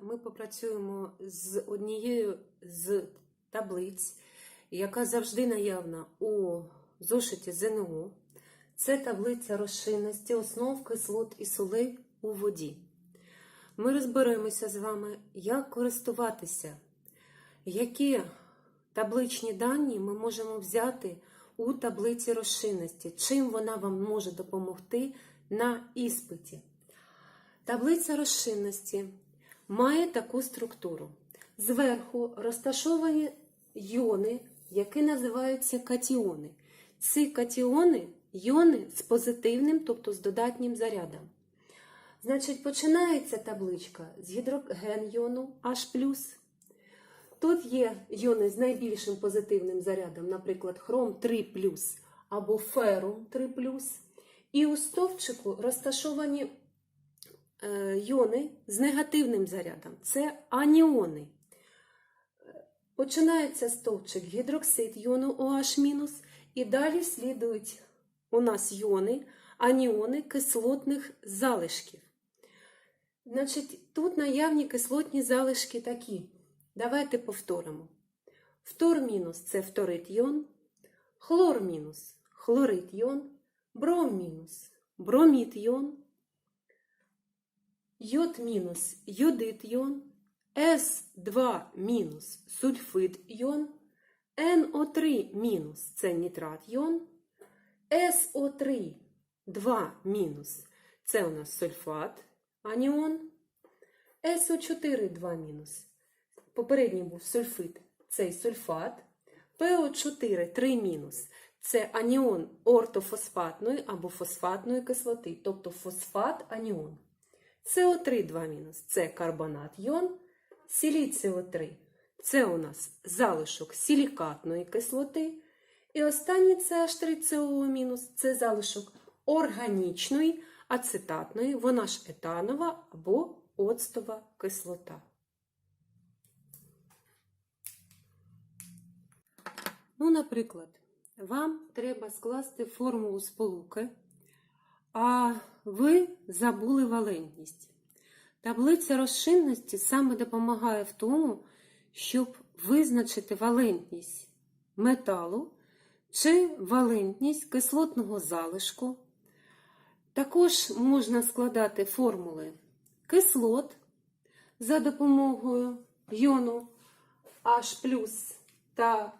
Ми попрацюємо з однією з таблиць, яка завжди наявна у зошиті ЗНО. Це таблиця розчинності основ кислот і солей у воді. Ми розберемося з вами, як користуватися, які табличні дані ми можемо взяти у таблиці розчинності, чим вона вам може допомогти на іспиті. Таблиця розчинності має таку структуру. Зверху розташовані йони, які називаються катіони. Ці катіони йони з позитивним, тобто з додатнім зарядом. Значить, починається табличка з гідроген йону H+. Тут є йони з найбільшим позитивним зарядом, наприклад, хром 3 або ферум 3 І у стовпчику розташовані йони з негативним зарядом. Це аніони. Починається стовпчик гідроксид йону OH- і далі слідують у нас йони, аніони кислотних залишків. Значить, тут наявні кислотні залишки такі. Давайте повторимо. Фтор мінус це фторит йон, хлор мінус хлорид йон, бром мінус бромід йон, йод мінус йодит йон, С2 мінус сульфид йон, НО3 мінус це нітрат йон, СО3 2 мінус це у нас сульфат аніон, СО4 2 мінус. Попередній був сульфид, цей сульфат, ПО4 3 мінус. Це аніон ортофосфатної або фосфатної кислоти, тобто фосфат аніон. СО3 2 мінус. Це карбонат йон, сіліціо3 це у нас залишок силікатної кислоти. І останній це H3CO мінус. Це залишок органічної ацетатної, вона ж етанова або оцтова кислота. Ну, наприклад, вам треба скласти формулу сполуки, а ви забули валентність. Таблиця розчинності саме допомагає в тому, щоб визначити валентність металу чи валентність кислотного залишку. Також можна складати формули кислот за допомогою йону H та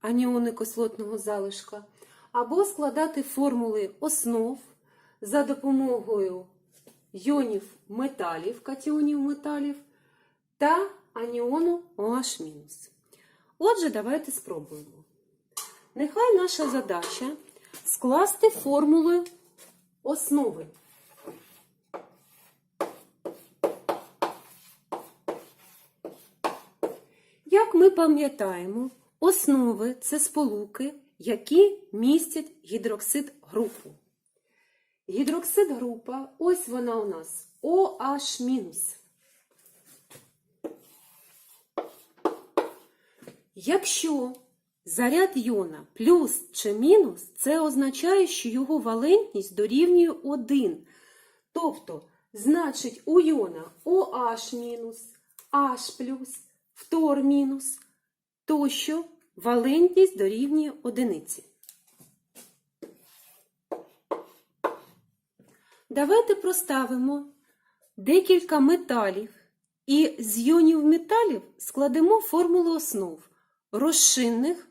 аніони кислотного залишка, або складати формули основ за допомогою йонів металів, катіонів металів та аніону OH-. Отже, давайте спробуємо. Нехай наша задача скласти формули основи. Як ми пам'ятаємо, основи це сполуки, які містять гідроксид групу. Гідроксид група, ось вона у нас OH-. Якщо заряд йона плюс чи мінус, це означає, що його валентність дорівнює 1. Тобто, значить, у йона OH-, H+, фтор мінус, тощо валентність дорівнює одиниці. Давайте проставимо декілька металів і з йонів металів складемо формулу основ розчинних,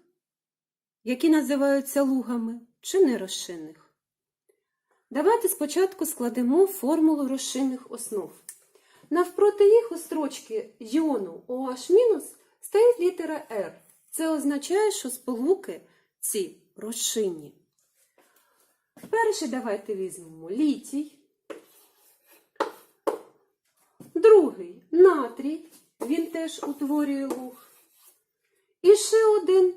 які називаються лугами, чи нерозчинних. Давайте спочатку складемо формулу розчинних основ. Навпроти їх у строчці йону OH- стоїть літера R. Це означає, що сполуки ці розчинні. Перший давайте візьмемо літій. Другий натрій, він теж утворює луг. І ще один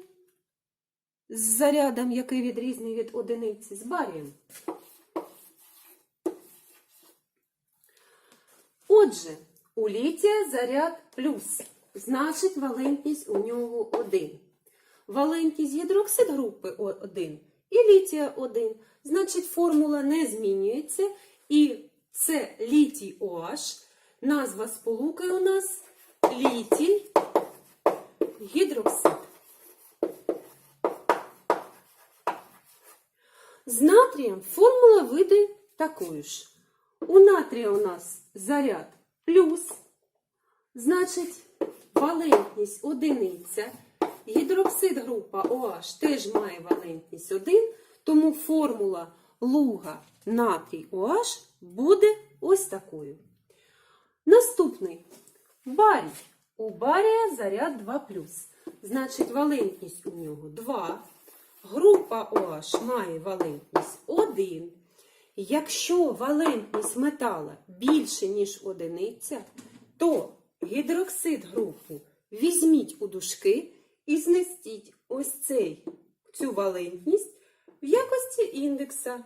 з зарядом, який відрізний від одиниці, з барієм. Отже, у літія заряд плюс, значить валентність у нього 1. Валентність гідроксид групи 1 і літія 1. Значить, формула не змінюється, і це літій OH Назва сполуки у нас літій гідроксид. З натрієм формула вийде такою ж. У натрія у нас заряд плюс, значить валентність одиниця. Гідроксид група OH теж має валентність 1, тому формула луга натрій OH буде ось такою. Наступний барій. У барія заряд 2 Значить, валентність у нього 2. Група OH має валентність 1. Якщо валентність метала більше, ніж одиниця, то гідроксид групу візьміть у дужки і знестіть ось цей, цю валентність в якості індекса.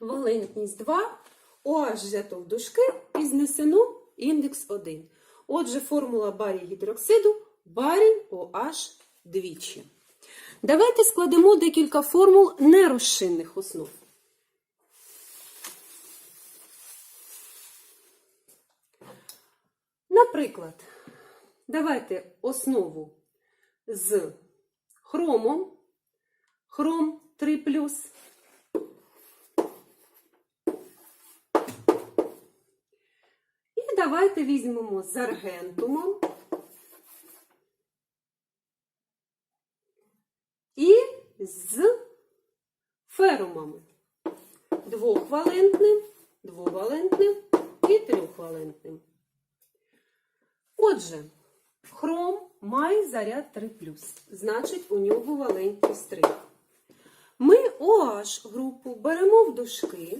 Валентність 2, OH взято в дужки і знесено індекс 1. Отже, формула барій гідроксиду барій OH двічі. Давайте складемо декілька формул нерозчинних основ. Наприклад, давайте основу з хромом, хром 3 І давайте візьмемо з аргентумом і з ферумами. Двохвалентним, двовалентним і трьохвалентним. Отже, хром має заряд 3 значить у нього валентність 3. OH групу беремо в дужки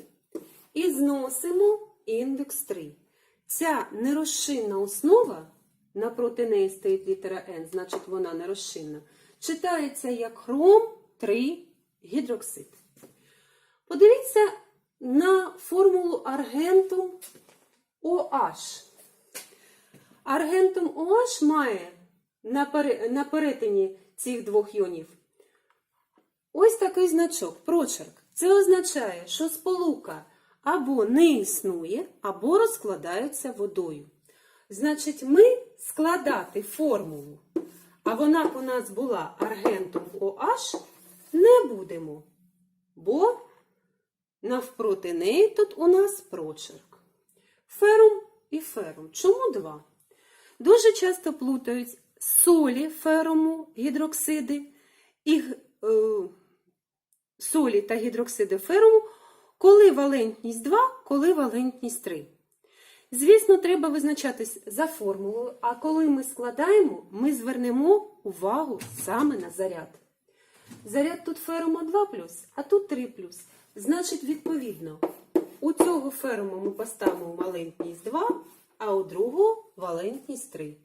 і зносимо індекс 3. Ця нерозчинна основа, напроти неї стоїть літера N, значить вона нерозчинна, читається як хром 3 гідроксид. Подивіться на формулу аргентум OH. Аргентум OH має на перетині цих двох йонів ось такий значок, прочерк. Це означає, що сполука або не існує, або розкладається водою. Значить, ми складати формулу, а вона б у нас була аргентум OH, не будемо, бо навпроти неї тут у нас прочерк. Ферум і ферум. Чому два? Дуже часто плутають солі феруму, гідроксиди і е, солі та гідроксиди феруму, коли валентність 2, коли валентність 3. Звісно, треба визначатись за формулою, а коли ми складаємо, ми звернемо увагу саме на заряд. Заряд тут ферума 2 а тут 3 Значить, відповідно, у цього ферума ми поставимо валентність 2, а у другого валентність 3.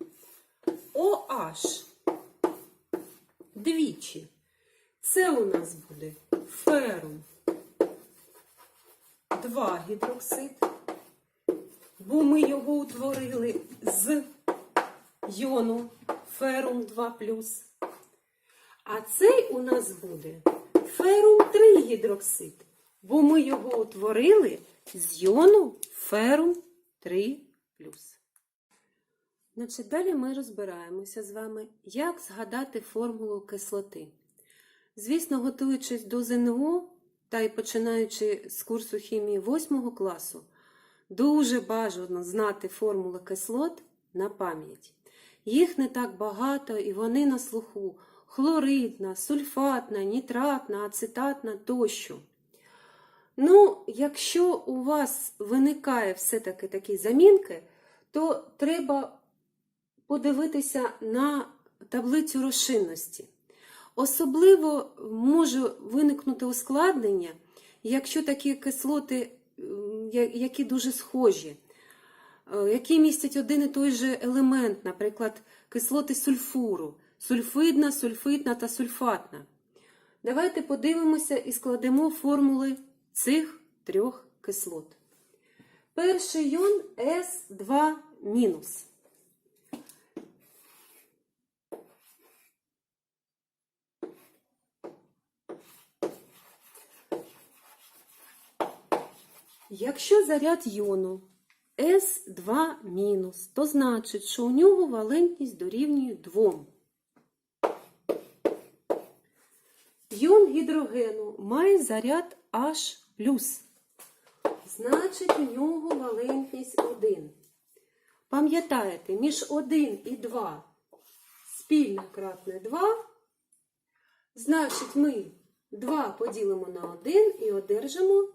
OH двічі. Це у нас буде ферум 2 гідроксид, бо ми його утворили з йону ферум 2 А цей у нас буде ферум 3 гідроксид, бо ми його утворили з йону ферум 3 Значить, далі ми розбираємося з вами, як згадати формулу кислоти. Звісно, готуючись до ЗНО та й починаючи з курсу хімії 8 класу, дуже бажано знати формули кислот на пам'ять. Їх не так багато і вони на слуху хлоридна, сульфатна, нітратна, ацетатна тощо. Ну, якщо у вас виникає все-таки такі замінки, то треба подивитися на таблицю розчинності. Особливо може виникнути ускладнення, якщо такі кислоти, які дуже схожі, е, які містять один і той же елемент, наприклад, кислоти сульфуру, сульфидна, сульфитна та сульфатна. Давайте подивимося і складемо формули цих трьох кислот. Перший йон С2 Якщо заряд йону С2-, то значить, що у нього валентність дорівнює 2. Йон гідрогену має заряд H+. Значить, у нього валентність 1. Пам'ятаєте, між 1 і 2 спільне кратне 2. Значить, ми 2 поділимо на 1 і одержимо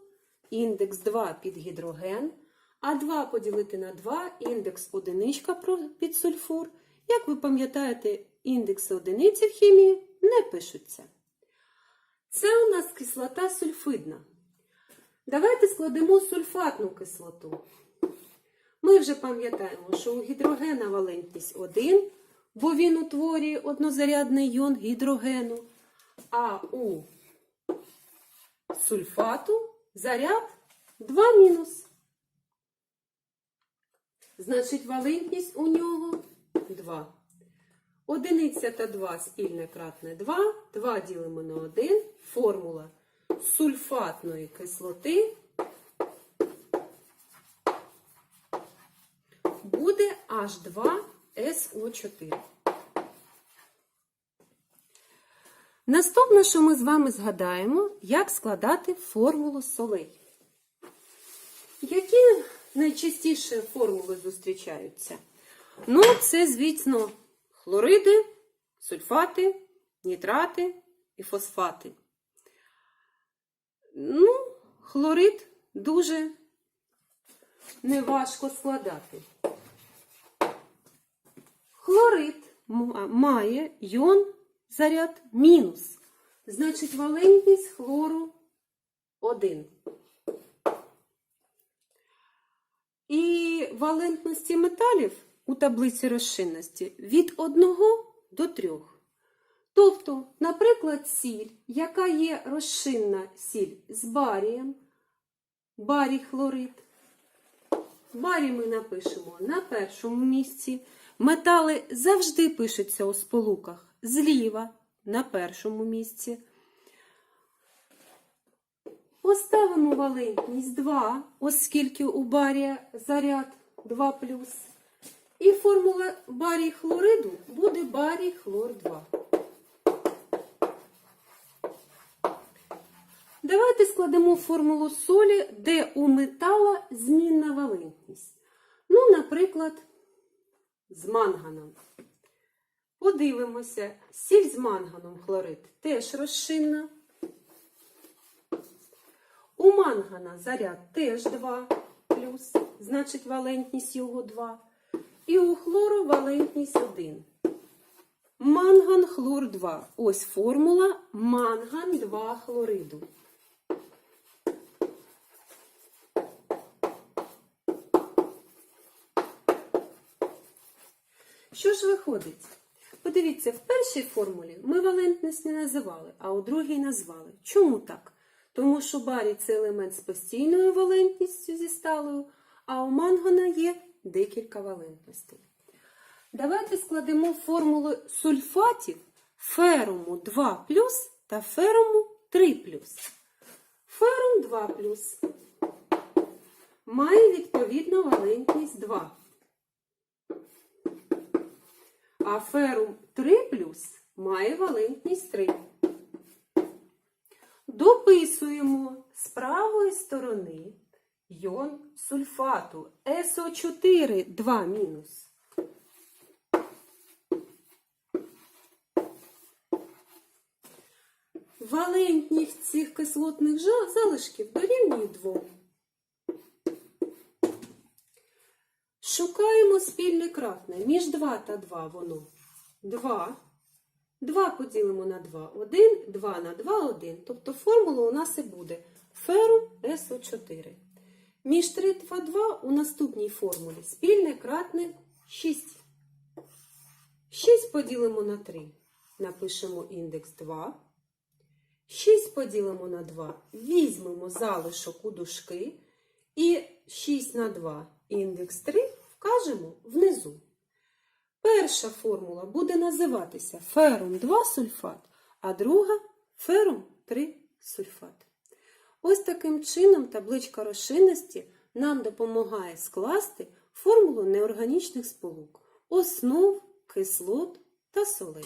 індекс 2 під гідроген, а 2 поділити на 2 індекс одиничка під сульфур. Як ви пам'ятаєте, індекси одиниці в хімії не пишуться. Це у нас кислота сульфидна. Давайте складемо сульфатну кислоту. Ми вже пам'ятаємо, що у гідрогена валентність 1, бо він утворює однозарядний іон гідрогену, а у сульфату заряд 2 мінус. Значить, валентність у нього 2. Одиниця та 2 спільне кратне 2. 2 ділимо на 1. Формула сульфатної кислоти буде H2SO4. Наступне, що ми з вами згадаємо, як складати формулу солей. Які найчастіше формули зустрічаються? Ну, це, звісно, хлориди, сульфати, нітрати і фосфати. Ну, хлорид дуже неважко складати. Хлорид має йон заряд мінус. Значить, валентність хлору 1. І валентності металів у таблиці розчинності від 1 до 3. Тобто, наприклад, сіль, яка є розчинна сіль з барієм, барій хлорид. Барій ми напишемо на першому місці. Метали завжди пишуться у сполуках зліва на першому місці. Поставимо валентність 2, оскільки у барія заряд 2 І формула барій хлориду буде барій хлор 2. Давайте складемо формулу солі, де у метала змінна валентність. Ну, наприклад, з манганом. Подивимося, сіль з манганом хлорид теж розчинна. У мангана заряд теж 2 плюс, значить валентність його 2. І у хлору валентність 1. Манган хлор 2. Ось формула манган 2 хлориду. Що ж виходить? Подивіться, в першій формулі ми валентність не називали, а у другій назвали. Чому так? Тому що барій це елемент з постійною валентністю зі сталою, а у мангана є декілька валентностей. Давайте складемо формули сульфатів феруму 2 та феруму 3 Ферум 2 має відповідно валентність 2. А ферум 3 плюс має валентність 3. Дописуємо з правої сторони йон сульфату СО4 2 мінус. Валентність цих кислотних залишків дорівнює 2. Шукаємо спільне кратне. Між 2 та 2 воно 2. 2 поділимо на 2 1, 2 на 2 1. Тобто формула у нас і буде ферум СО4. Між 3 та 2 у наступній формулі спільне кратне 6. 6 поділимо на 3. Напишемо індекс 2. 6 поділимо на 2. Візьмемо залишок у дужки. І 6 на 2 індекс 3 вкажемо внизу. Перша формула буде називатися ферум 2 сульфат, а друга ферум 3 сульфат. Ось таким чином табличка розчинності нам допомагає скласти формулу неорганічних сполук, основ, кислот та солей.